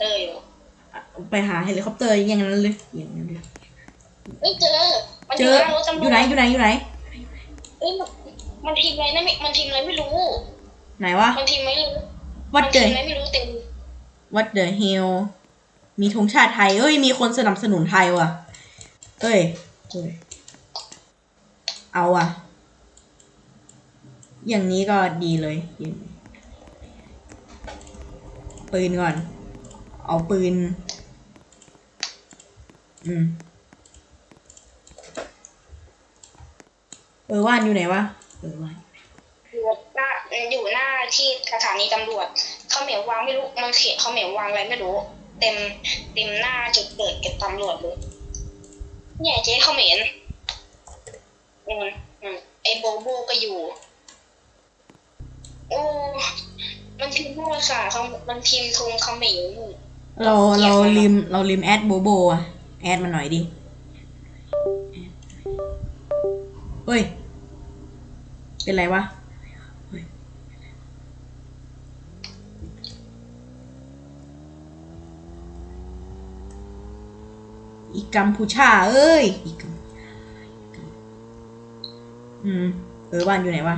เตอร์อยู่ไปหาเฮลิคอปเตอร์อย่างนั้นเลยอย่างนั้นเลยไม่เจอ มันอเจยู่อหน้ารถตำรวจอยู่ไหนอยู่ไหนอยู่ไหนเอ้ยมันมันทีมอะไรนะไม่มันทีมอะไรไม่รู้ ไหนวะมันทีมไม่รู้วัดมันเดทีอะมอะไรไม่รู้เต็มวัดเดอะฮิลมีธงชาติไทยเอ้ย มีคนสนับสนุนไทยว่ะ เอ้ย เอ้ยเอาอะ อย่างนี้ก็ดีเลยอย่างนี้ปืนก่อน เอาปืน อืม เออว่านอยู่ไหนวะ เออว่านอยู่หน้าอยู่หน้าที่สถานีตำรวจเขาเหมียววางไม่รู้มันเขียนเขาเหมียววางอะไรไม่รู้ เต็มเต็มหน้าจุดเกิดกับตำรวจเลยเนี่ยเจ๊เขาเหม็นอืมอืมไอ้โบโบก็อยู่ โอ้มันพิมพ์ภาษาเขามันพิมพ์ทงเขมร เราเราลืมเราลืมแอดโบโบอะแอดมันหน่อยดิเฮ้ย เป็นไรวะเฮ้ยอีกัมพูชา เอ้ยอีกัมอืม เออบ้านอยู่ไหนวะ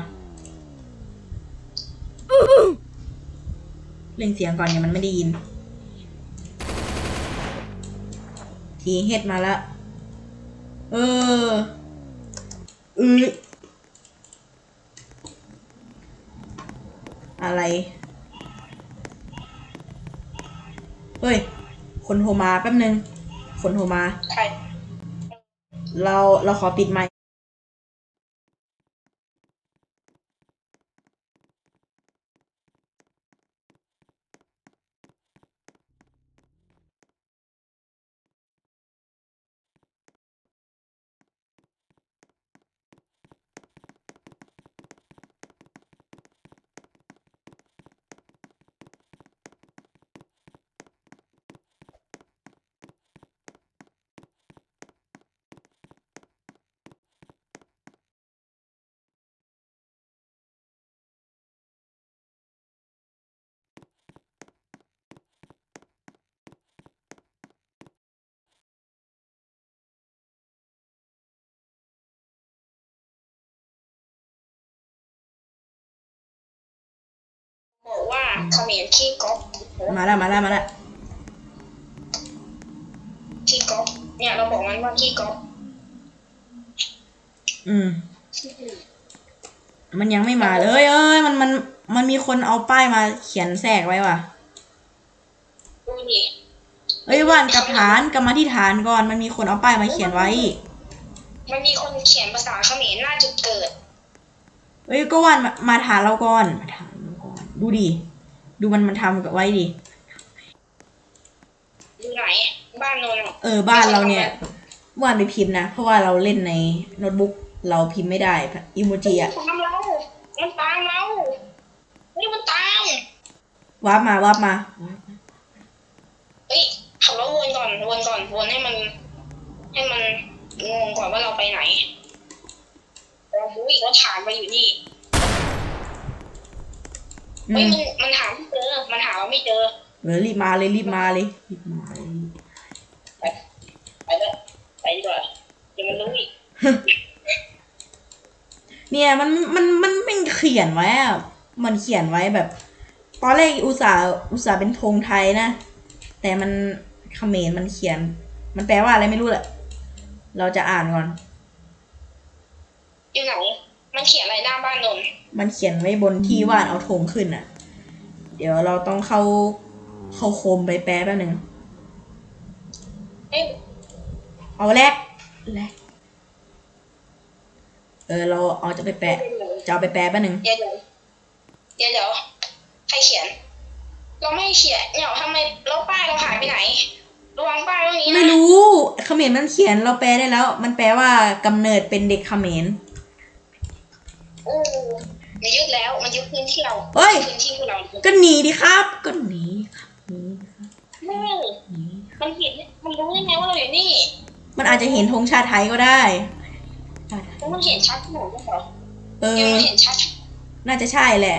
เล่งเสียงก่อนเนี่ยมันไม่ได้ยิน ทีเฮ็ดมาแล้ว เออเอออะไร เฮ้ย คนโทรมาแป๊บนึง คนโทรมา ใคร เรา เราขอปิดไมค์ เขมรขี้ก๊อกมาแล้วมาแล้วมาแล้วขี้ก๊อกเนี่ยเราบอกมันว่าขี้ก๊อกอืม มันยังไม่มาเลย เอ้ยมันมันมันมีคนเอาป้ายมาเขียนแทรกไว้ว่ะดูดิเอ้ยว่านกลับฐานกลับมาที่ฐานก่อน มันมีคนเอาป้ายมาเขียนไว้ มันมีคนเขียนภาษาเขมรหน้าจุดเกิดเอ้ยก็ว่านมามาฐานเราก่อนมาฐานเราก่อน ดูดิ ดูมันมันทำกับไว้ดิ อยู่ไหนบ้านนนท์เออบ้านเราเนี่ยว่านไปพิมพ์นะ เพราะว่าเราเล่นในโน้ตบุ๊กเราพิมพ์ไม่ได้อิโมจิอะตามเรา มันตามเราเฮ้ยมันตามวาร์ปมาวับมา เฮ้ยขับรถวนก่อนวนก่อนวนให้มัน ให้มันงงก่อนว่าเราไปไหนเรารู้อีกว่าฐานมาอยู่นี่ อืเฮ้ยมมันมันหาไม่เจอ มันหาว่าไม่เจอเออรีบมาเลยรีบมาเลยรีบมาเลยไปเลยไปดีกว่าเดี๋ยวมันรู้อีกเนี่ยมันมันมันไม่เขียนไว้อะมันเขียนไว้แบบ ตอนแรกอุตส่าห์อุตส่าห์เป็นธงไทยนะ แต่มันเขมรมันเขียน มันแปลว่าอะไรไม่รู้แหละ เราจะอ่านก่อนอยู่ไหน มันเขียนอะไรหน้าบ้านนนท์มันเขียนไว้บนที่วาดเอาธงขึ้นอะ เดี๋ยวเราต้องเข้าเข้าโคมไปแปลแป๊บหนึ่งเอ้ยเอาแรกแรกเออเราเอาจะไปแปะจะเอาไปแปลแป๊บหนึ่งเดี๋ยวเดี๋ยวเดี๋ยวเดี๋ยวใครเขียน เราไม่เขียนเนี่ยทำไมแล้วป้ายเราหายไปไหนระวังป้ายตรงนี้นะไม่รู้เขมรมันเขียนเราแปลได้แล้ว มันแปลว่ากำเนิดเป็นเด็กเขมร มันยึดแล้วมันยึดพื้นที่เราเฮ้ย พื้นที่ของเราก็หนีดิครับ ก็หนีครับหนีไม่มันเห็นมันรู้ได้ไงว่าเราอยู่นี่มันอาจจะเห็นธงชาติไทยก็ได้แล้วมันเห็นชัดหนูด้วยเหรอเออไม่เห็นชัดน่าจะใช่แหละ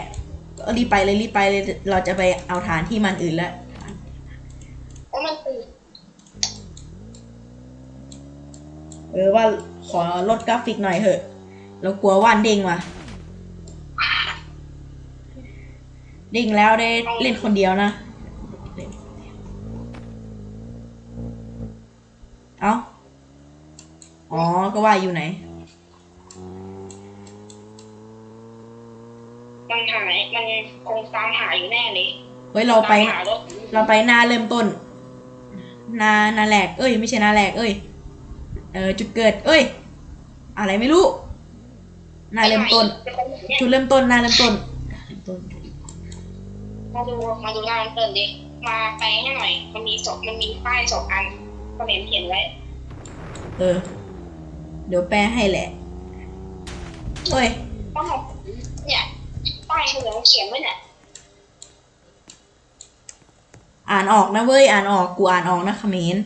ก็รีบไปเลยรีบไปเลยเราจะไปเอาฐานที่มันอื่นแล้ว่ามันเออว่าขอลดกราฟิกหน่อยเถอะ เรากลัวว่านเด้งว่ะ เด้งแล้วได้เล่นคนเดียวนะ เอ้า อ๋อ ก็ว่าอยู่ไหนมันหายมันคงตามหาอยู่แน่เลยเฮ้ยเราไปตามหารถเราไปหน้าเริ่มต้นนานาแหลกเอ้ย ไม่ใช่นาแหลกเอ้ย เออจุดเกิด เอ้ย อะไรไม่รู้ หน้าเริ่มต้นไปไหเนี่ยจุดเริ่มต้นหน้าเริ่มต้นมาดูมาดูหน้าเติมดิมาไปให้หน่อย มันมีสองมันมีป้ายสองอันก็เห็นเขียนไว้เออ เดี๋ยวแปลให้แหละเอ้ยป้ายเนี่ยป้ายเหลืองเขียนไว้เนี่ยอ่านออกนะเว้ยอ่านออกกูอ่านออกนะเขมร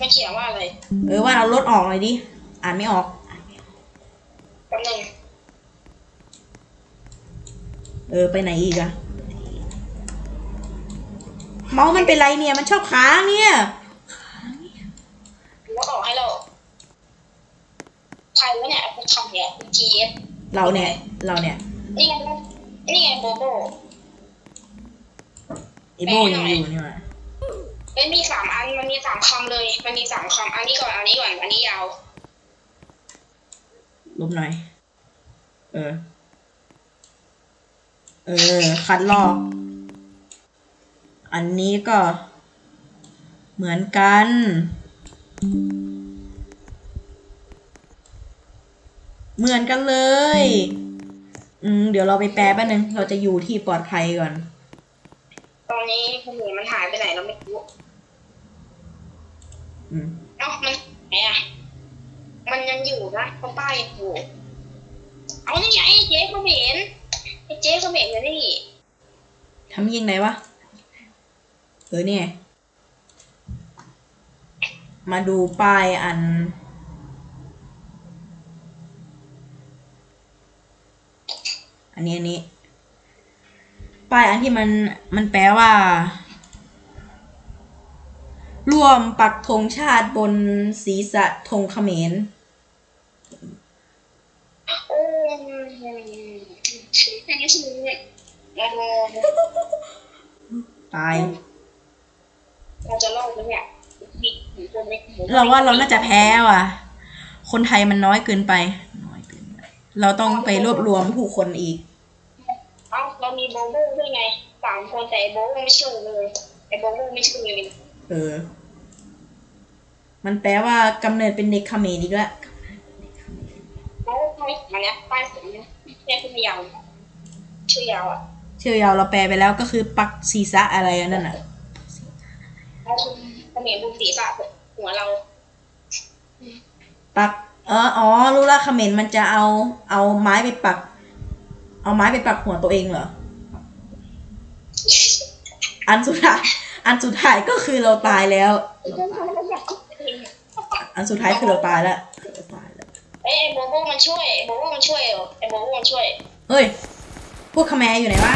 มันเขียนว่าอะไรเออว่าเอาลดออกหน่อยดิอ่านไม่ออกแป๊บนึงเออ ไปไหนอีกอะเมาส์มันเป็นไรเนี่ย มันชอบค้างเนี่ยรู้ว่าออกให้เราใครวะเนี่ยกูทำเนี่ยจีเอสเราเนี่ย เราเนี่ย นี่ไง นี่ไงโบโบไอโบยังอยู่นี่หว่าเอ้ยมีสามอัน มันมีสามคำเลย มันมีสามคำ อันนี้ก่อน อันนี้ก่อน อันนี้ยาว ลบหน่อย เออ เออ คัดลอก อันนี้ก็เหมือนกัน เหมือนกันเลย อืม เดี๋ยวเราไปแปลแป๊บนึง เราจะอยู่ที่ปลอดภัยก่อนตอนนี้คุณหนูมันหายไปไหนเราไม่รู้ อืม เอ้ามันไหนอะ มันยังอยู่นะเพราะป้ายยังอยู่ เอานี่ไงเจ๊เขาเห็นไอ้เจ๊เขาเห็นอยู่นี่ทำยิงไหนวะ เออเนี่ย มาดูป้ายอัน อันนี้อันนี้ ป้ายอันที่มันมันแปลว่า ร่วมปักธงชาติบนศีรษะธงเขมร โอ้ย อันนี้ชื่อเนี่ยโอ้โหตาย เราจะเล่าไหมเนี่ยมีถึงคนไม่ถึงเราว่าเราน่าจะแพ้ว่ะ คนไทยมันน้อยเกินไป น้อยเกินไป เราต้องไปรวบรวมผู้คนอีก เอ้าเรามีโบโบ้ด้วยไงสามคนแต่ไอ้โบโบ้ไม่ชื่อเลยไอ้โบโบ้ไม่ชื่อเลยเออ มันแปลว่ากำเนิดเป็นเด็กเขมรอีกแล้วโบโบ้ไม่มาเนี้ยป้ายผมเนี่ย เนี่ยคือยาวชื่อยาวอะเชื่อยาวเราแปลไปแล้วก็คือปักศีรษะอะไรอันนั่นน่ะเราคือเขมรบุญศีรษะหัวเรา ปัก เอออ๋อ รู้ละเขมรมันจะเอา เอาไม้ไปปัก เอาไม้ไปปักหัวตัวเองเหรอ อันสุดท้าย อันสุดท้ายก็คือเราตายแล้ว อันสุดท้ายคือเราตายแล้ว เอ้ยไอ้โบโบมันช่วยไอ้โบโบมันช่วยเหรอไอ้โบโบมันช่วย เฮ้ย พวกเขมรอยู่ไหนวะ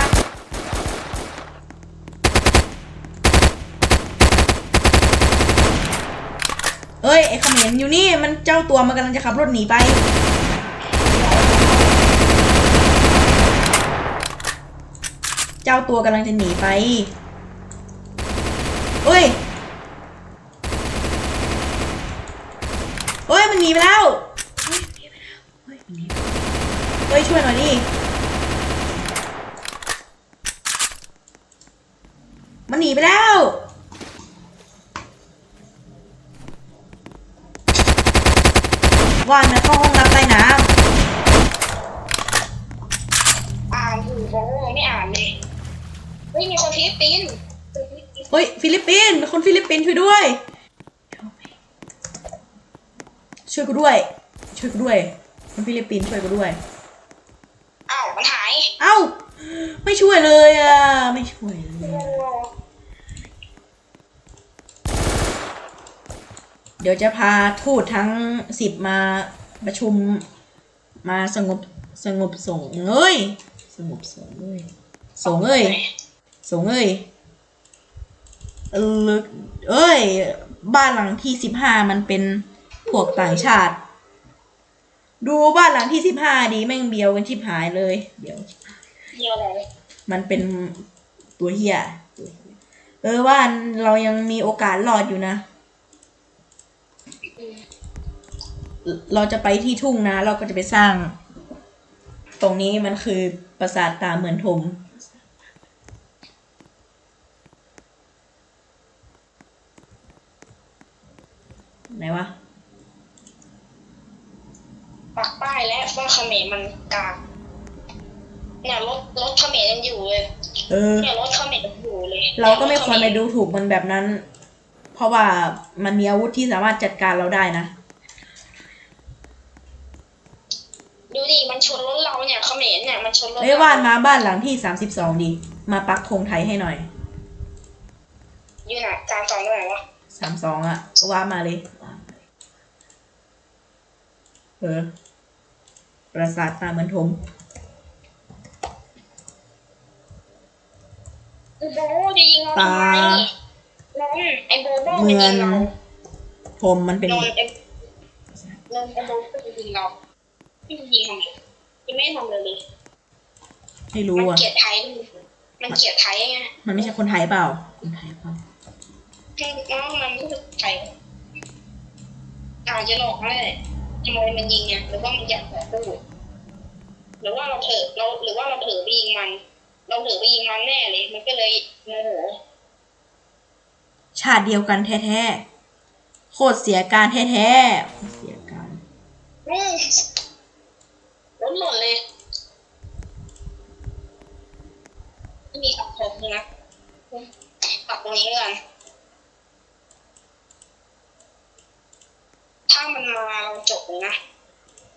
เอ้ย ไอ้เขมรอยู่นี่ มันเจ้าตัวมันกำลังจะขับรถหนีไป เจ้าตัวกำลังจะหนีไปเฮ้ยเฮ้ย มันหนีไปแล้ว เฮ้ยหนีไปแล้วเฮ้ยมันหนีไปแล้วเฮ้ย ช่วยหน่อยดิ มันหนีไปแล้ว ว่านมันเข้าห้องรับใต้น้ อ่านอยู่โบโบไม่อ่านเลยเฮ้ยมีคนฟิลิปปินส์ำเฮ้ยฟิลิปปินส์คนฟิลิปปินส์ช่วยด้วย ช่วยกูด้วย ช่วยกูด้วย คนฟิลิปปินส์ช่วยกูด้วย อ้าวมันหาย เอ้า ไม่ช่วยเลยอะ ไม่ช่วยเลยโอ้เดี๋ยวจะพาทูตทั้งสิบมาประชุมมาสงบสงบสงฆ์เอ้ยสงบสงฆ์เอ้ยสงฆ์เอ้ย สงเอ้ยเออเอ้ย บ้านหลังที่สิบห้ามันเป็นพวกต่างชาติ ดูบ้านหลังที่สิบห้าดีแม่งเบียวกันชิบหายเลย เดี๋ยวเดียวอะไรมันเป็นตัวเฮียเออว่าเรายังมีโอกาสรอดอยู่นะ เราจะไปที่ทุ่งนะ เราก็จะไปสร้าง ตรงนี้มันคือปราสาทตาเหมือนทม ไหนวะปักป้ายและว่าเขมรมันกลางเนี่ยรถรถเขมรยังอยู่เลยเออ เนี่ยรถเขมรยังอยู่เลยเราก็ไม่ควรไปดูถูกมันแบบนั้น เพราะว่ามันมีอาวุธที่สามารถจัดการเราได้นะ ดูดิมันชนรถเราเนี่ยเขมรเนี่ยมันชนรถเอ้ยว่านมาบ้านหลังที่สามสิบสองดี มาปักธงไทยให้หน่อย อยู่ไหนกลางสองตรงไหนวะ สามสองอะก็ว่ามาเลย เออ ปราสาทตาเหมือนทมโอ้โหจะยิงเราทำไมตานนท์ไอ้โบโบเหมืจะอยินงเราทมมันเป็นนนท์ไอ้นนท์ไอ้โบโบจะยิงเราไม่ยิงทำไมยังไม่ทำเลยเลยไม่รู้มันอะเกลียดไทยมันเกลียดไทยไงมันไม่ใช่คนไทยเปล่าคนไทยเปล่า แล้วมันก็คือไทยอาจจะหลอกก็ได้ทำไมมันยิงไงหรือว่ามันอยากต่อสู้หรือว่าเราเถอะเราหรือว่าเราเถอะไปยิงมัน เราเถอะไปยิงมันแน่เลย มันก็เลยโมโหชาติเดียวกันแท้ๆ โคตรเสียการแท้ๆโคตรเสียการอืมล้นหล่นเลยไม่มีปักผมนะปักตรงนี้ก่อน ถ้ามันมาเราจบเลยนะ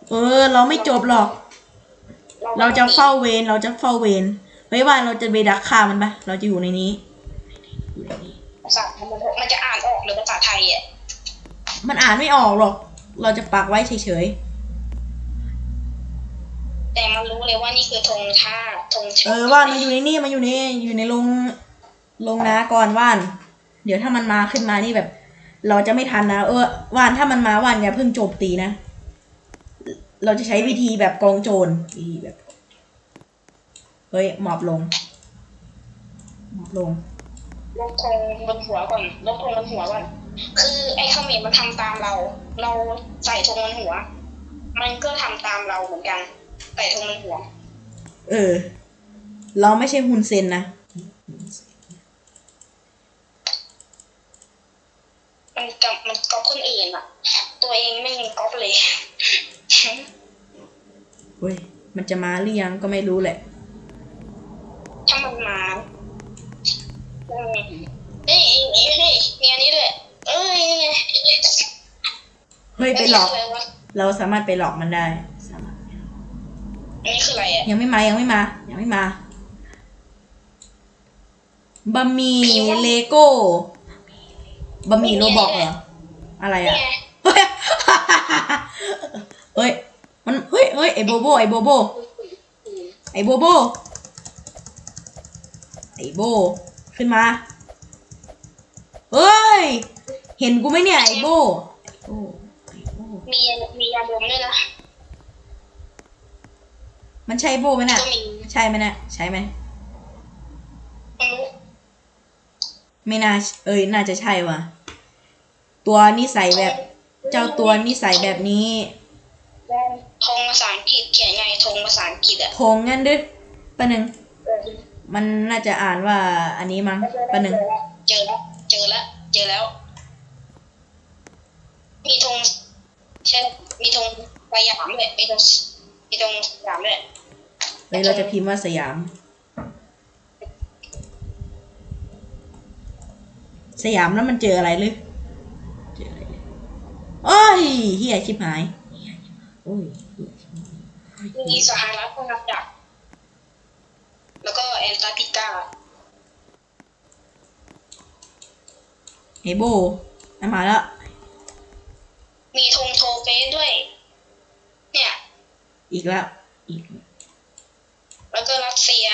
เออ เราไม่จบหรอก เราจะเฝ้าเวรเราจะเฝ้าเวรเฮ้ยว่าเราจะไปดักฆ่ามันปะเราจะอยู่ในนี้อยู่ในนี้ภาษามันมันจะอ่านออกหรือภาษาไทยอะ มันอ่านไม่ออกหรอก เราจะปักไว้เฉยแต่มันรู้เลยว่านี่คือธงชาติธงๆชาติเออว่านมาอยู่ในนี่มาอยู่ในอยู่ในโรงโรงนาก่อนว่าน เดี๋ยวถ้ามันมาขึ้นมานี่แบบ เราจะไม่ทันนะ เออว่านถ้ามันมาว่านอย่าเพิ่งโจมตีนะ เราจะใช้วิธีแบบกองโจรวิธีแบบเฮ้ยหมอบลงหมอบลงลบธงบนหัวก่อนลบธงบนหัวก่อนคือไอ้เขมรมันทำตามเรา เราใส่ธงบนหัว มันก็ทำตามเราเหมือนกันใส่ธงบนหัว เออ เราไม่ใช่ฮุนเซนนะ มันกับมันก๊อปคนอื่นอะตัวเองไม่ยังก๊อปเลยเฮ้ย มันจะมาหรือยังก็ไม่รู้แหละ ถ้ามันมาอืมเฮ้ยเฮ้ยเฮ้ยมีอันนี้ด้วยเอ้ยนี่ไงเฮ้ย ไปหลอกนนี้คืะไรวะเราสามารถไปหลอกมันได้สามารถอันนี้คืออะไรอะยังไม่มา ยังไม่มา ยังไม่มา บะหมี่เลโก้ บะหมี่โรบอกเหรอ อะไรนี่อะไงเฮ้ยเฮ้ย มันเฮ้ยเฮ้ยไอโบโบ ไอโบโบ ไอโบโบ ไอโบ ขึ้นมา เฮ้ย เห็นกูไหมเนี่ย ไอโบ ไอโบ ไอโบ มีมียาดมด้วยนะมันใช่โบไหมน่ะก็มีใช่ไหมน่ะ ใช่ไหมไม่รู้ไม่น่า เอ้ย น่าจะใช่ว่ะ ตัวนิสัยแบบเจ้าตัวนิสัยแบบนี้ธงภาษาอังกฤษเขียนไงธงภาษาอังกฤษอะโพงงั้นด้วยปะหนึ่งมันน่าจะอ่านว่าอันนี้มั้งปะหนึ่งเจอแล้วเจอแล้วเจอแล้ว มีธงใช่มีธงสยามเลยมีธงมีธงสยามเลยเฮ้ยเราจะพิมพ์ว่าสยาม สยามแล้วมันเจออะไรหรือเจออะไรเลย โอ้ยเฮียชิบหายเหี้ยชิบหายโอ้ยเหี้ยชิบหายมีสหรัฐอาณาจักรแล้วก็แอนตาร์กติกาเฮโบนั่นมาแล้วมีธงโทเฟสด้วย เนี่ย อีกแล้วอีกแล้วก็รัสเซีย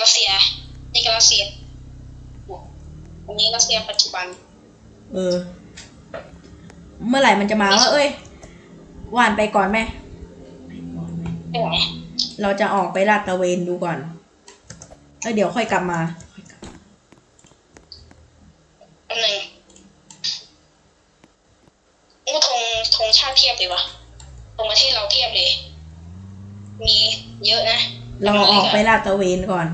รัสเซีย นี่ก็รัสเซียอันนี้รัสเซียปัจจุบัน เออ เมื่อไหร่มันจะมาว่าเอ้ยหวานไปก่อนไหมไปก่อนไหมไปไหนเราจะออกไปลาดตระเวนดูก่อน แล้วเดี๋ยวค่อยกลับมาค่อยกลับอันหนึ่งอู้ธงธงชาติเทียบเลยวะตรงประเทศเราเทียบเลย มีเยอะนะเราออกไปลาดตระเวนก่อน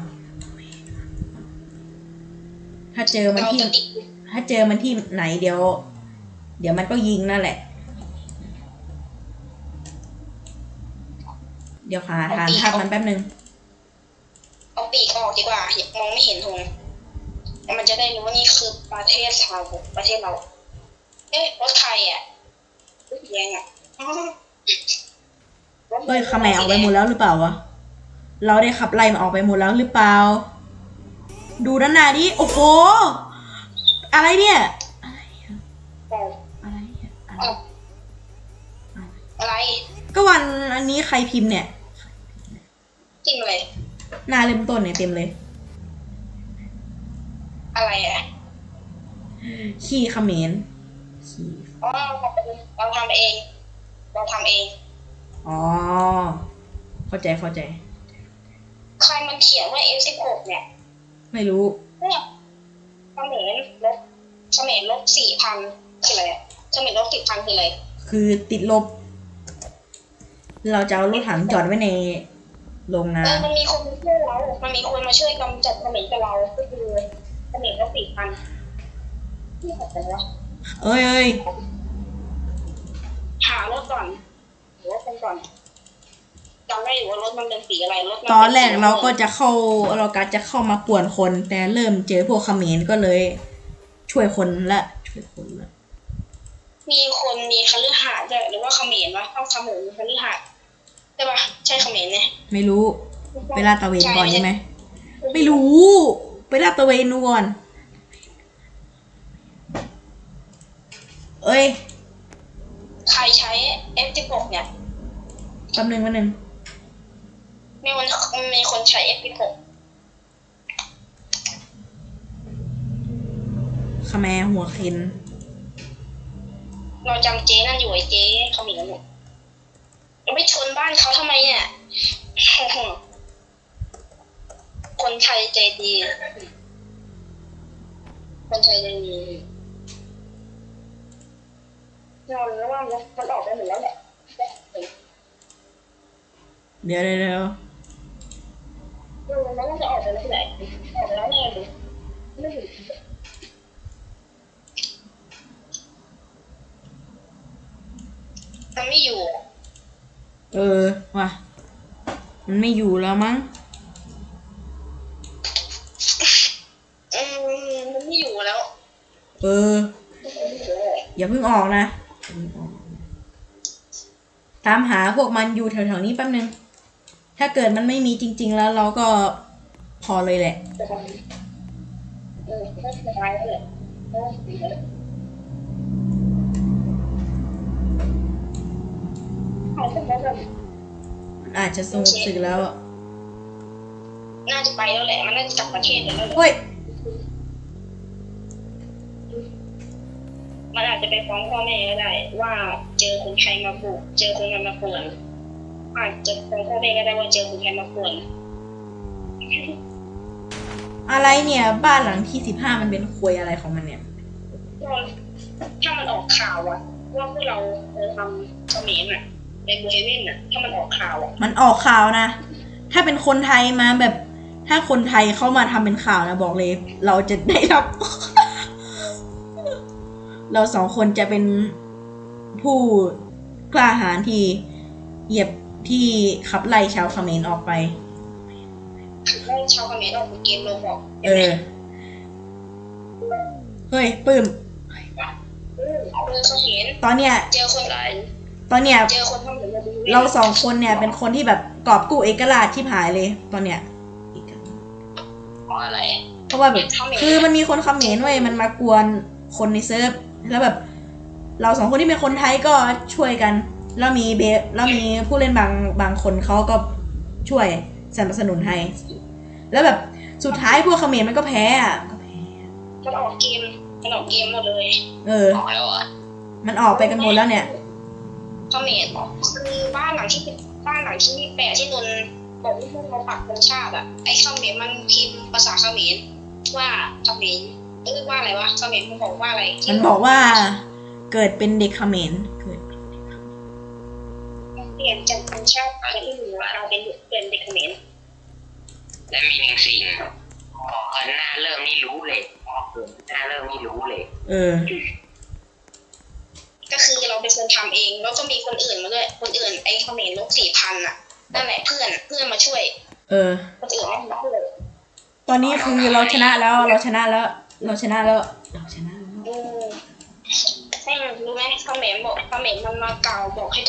ถ้าเจอมันเราที่ จะติดถ้าเจอมันที่ไหนเดี๋ยว เดี๋ยวมันก็ยิงนั่นแหละ เดี๋ยวหาฐานทัพมันแป๊บนึง เอาปีกออกดีกว่าอย่า มองไม่เห็นธงมันจะได้รู้ว่านี่คือประเทศเราประเทศเรา เอ๊ะรถใครอะรถแดงอะอ๋อรถเฮ้ยขแมออกไปหมดแล้วหรือเปล่าวะ เราได้ขับไล่มันออกไปหมดแล้วหรือเปล่า ดูด้านหน้าดิ โอ้โห อะไรเนี่ย อะไรอะอะไรอะอะไรอะไร ก็วันอันนี้ใครพิมพ์เนี่ย จริงเลย หน้าเริ่มต้นเนี่ยเต็มเลย อะไรอะขี้เขมรขี้อ๋อเราทำเอง เราทำเอง อ๋อ เข้าใจเข้าใจ ใครมันเขียนว่า F16 เนี่ย ไม่รู้เนี่ยเขมรลบเขมรลบสี่พันคืออะไรอะ เขมรลบสิบพันคืออะไรคือติดลบ เราจะเอารถถังจอดไว้ในโรงนาเออมันมีคนมาช่วยเรา มันมีคนมาช่วยกำจัดเขมรกับเรา ก็คือเขมรลบสี่พันที่ไหนกันวะเอ้ยเอ้ยหารถก่อนหารถกันก่อนจำได้อยู่ว่ารถมันเป็นสีอะไร รถมัตอนแรกป็สีเราก็จะเข้าเราก็จะเข้ามาป่วนคน แต่เริ่มเจอพวกเขมรก็เลย ช่วยคนละช่วยคนละ มีคนมีคฤหาสน์ด้วยหรือว่าเขมรวะต้องเขมรมีคฤหาสน์ใช่ปะใช่เขมรเนี่ยไม่รู้ ไปลาดตระเวนก่อนใช่ไหมไม่รู้ ไปลาดตระเวนดูก่อนเอ้ย ใครใช้ F16 เนี่ยแป๊บนึงแป๊บนึงมีคนมีคนใช้ F16 ขแมหัวเข็น เราจำเจ๊นั่นอยู่ไอ้เจ๊เขามีกันอยู่เราไปชนบ้านเขาทำไมเนี่ย คนไทยใจดี คนไทยใจดีนอนแล้วว่ามันออกไปหมดแล้วแหละเดี๋ยวเดี๋ยวเดี๋ยวมันน่าจะออกไปแล้วที่ไหนออกไปแล้วแน่เลยไม่ถึง มันไม่อยู่ เออว่ะ มันไม่อยู่แล้วมั้ง อืมมันไม่อยู่แล้วเอออย่าเพิ่งออกนะ ตามหาพวกมันอยู่แถวๆนี้แป๊บนึง ถ้าเกิดมันไม่มีจริง ๆ แล้วเราก็พอเลยแหละ เออก็สบายแล้วแหละเออ ดีแล้วเอาพวกนั้นแบบมันอาจจะสงบสึกแล้วอะน่าจะไปแล้วแหละ มันน่าจะกลับประเทศแล้วแหละเฮ้ย มันอาจจะไปฟ้องพ่อแม่ก็ได้ ว่าเจอคนไทยมาปลูกเจอคนมันมาป่วนอาจจะฟ้องพ่อแม่ก็ได้ว่าเจอคนไทยมาป่วนอะไรเนี่ย บ้านหลังที่สิบห้ามันเป็นควยอะไรของมันเนี่ย ถ้ามันออกข่าวอะว่าพวกเราเออทำเขมรอะ ในบริเวณอะถ้ามันออกข่าวอะมันออกข่าวนะ ถ้าเป็นคนไทยมาแบบ ถ้าคนไทยเข้ามาทำเป็นข่าวนะบอกเลย เราจะได้รับ เราสองคนจะเป็นผู้กล้าหาญที่เหยียบที่ขับไล่ชาวเขมรออกไปให้ชาวเขมรออกจากเกมโรบอกเออ เฮ้ยปื้มเออเขมรตอนเนี้ยเจอคนไร ตอนเนี้ยเจอคนเขมรมาดูเราสองคนเนี่ยเป็นคนที่แบบกอบกู้เอกราชที่หายเลย ตอนเนี้ย เพราะอะไร เพราะว่าแบบเขมรคือมันมีคนเขมรเว้ยมันมากวนคนในเซิร์ฟแล้วแบบ เราสองคนที่เป็นคนไทยก็ช่วยกัน แล้วมีเบฟแล้วมีผู้เล่นบางบางคนเขาก็ช่วยสนับสนุนให้ แล้วแบบสุดท้ายพวกเขมรมันก็แพ้อะก็แพ้มันออกเกมมันออกเกมหมดเลย เออ ออกแล้วเหรอะมันออกไปกันหมดแล้วเนี่ย เขมรคือบ้านหลังที่บ้านหลังที่แปะที่นนท์บอกว่าพวกเราปักธงชาติอะไอ้เขมรมันพิมพ์ภาษาเขมรว่าเขมรเรียกว่าอะไรวะเขมรมันบอกว่าอะไรที่มันบอกว่า เกิดเป็นเด็กเขมรเกิดเปลี่ยนจากธงชาติเป็นที่หนึ่งเราเป็นเป็นเด็กเขมรและมีหนึ่งสิ่งบอกกันหน้าเริ่มนี่รู้เลยบอกเกินหน้าเริ่มนี่รู้เลย เออ ก็คือเราเป็นคนทำเอง แล้วก็มีคนอื่นมาด้วย คนอื่นไอ้เขมรลบสี่พันอะนั่นแหละเพื่อนเพื่อนมาช่วย เออคนอื่นไม่มาช่วยตอนนี้คือเราชนะแล้วเราชนะแล้ว เราชนะแล้วเราชนะแล้วอืมแม่งรู้ไหมเขมรบอกเขมรมันมากล่าวบอกให้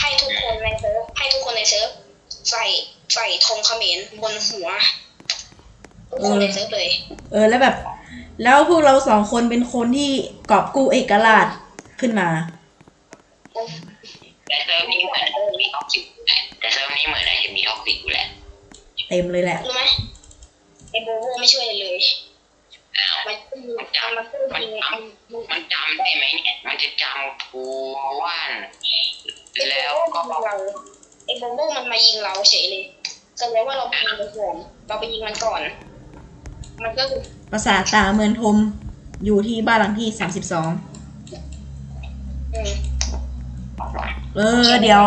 ให้ทุกคนในเซิร์ฟให้ทุกคนในเซิร์ฟใส่ใส่ธงเขมรบนหัวทุกคนในเซิร์ฟเลย เออแล้วแบบ แล้วพวกเราสองคนเป็นคนที่กอบกู้เอกราช ขึ้นมา แต่เซิร์ฟนี้เหมือนมีท็อกซิกอยู่แหละแต่เซิร์ฟนี้เหมือนอะไรจะมีท็อกซิกอยู่แหละเต็มเลยแหละรู้ไหมไอ้โบโบไม่ช่วยเลย อ้าวมันก็ยิงมันก็ยิงมันจำได้ไหมเนี่ย มันจะจำกูว่านไอ้แล้วโบก็โบเราไอ้โบโบมันมายิงเราเฉยเลยแสดงว่าเราไปยิงมันก่อนเราไปยิงมันก่อน มันก็คือ ปราสาทตาเมืองทมอยู่ที่บ้านหลังที่สามสิบสองอืม เออ เดี๋ยว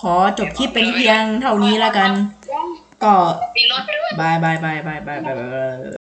ขอจบคลิปเป็นเพียงเท่านี้แล้วกัน ก็บายบายบายบายบายบาย